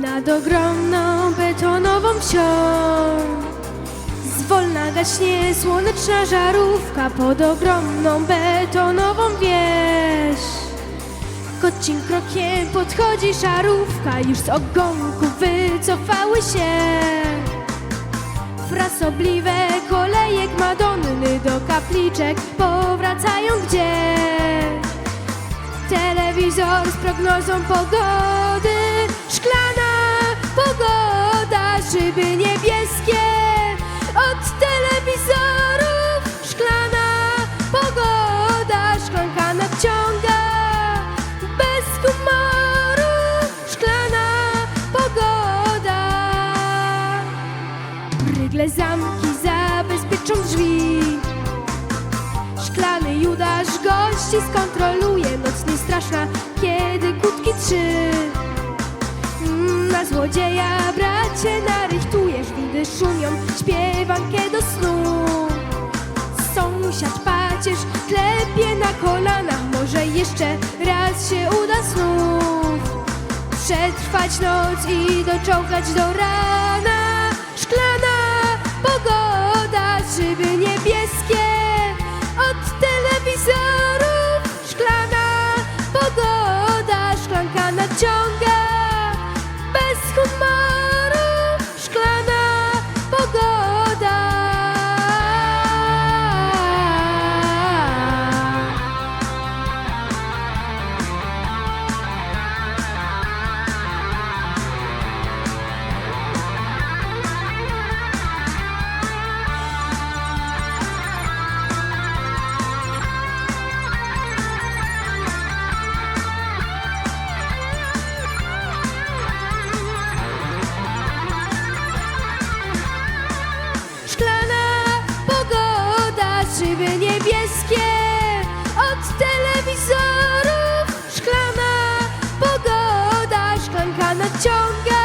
nad ogromną betonową wsią. Zwolna gaśnie słoneczna żarówka pod ogromną betonową wieś. Kocim krokiem podchodzi szarówka, już z ogonków wycofały się. Frasobliwe kolejek Madonny do kapliczek powracają gdzie? Telewizor z prognozą pogody, pogoda, szyby niebieskie. Od telewizorów szklana pogoda, szklanka nadciąga. Bez humoru szklana pogoda. Brygle zamki zabezpieczą drzwi. Szklany Judasz gości skontroluje Noc niestraszna, kiedy szumią, śpiewankę do snu. Sąsiad pacierz klepie na kolanach Może jeszcze raz się uda znów Przetrwać noc i doczołgać do rana Szklana wciąga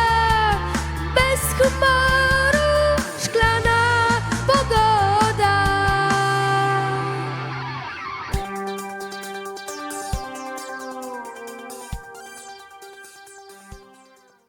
bez humoru.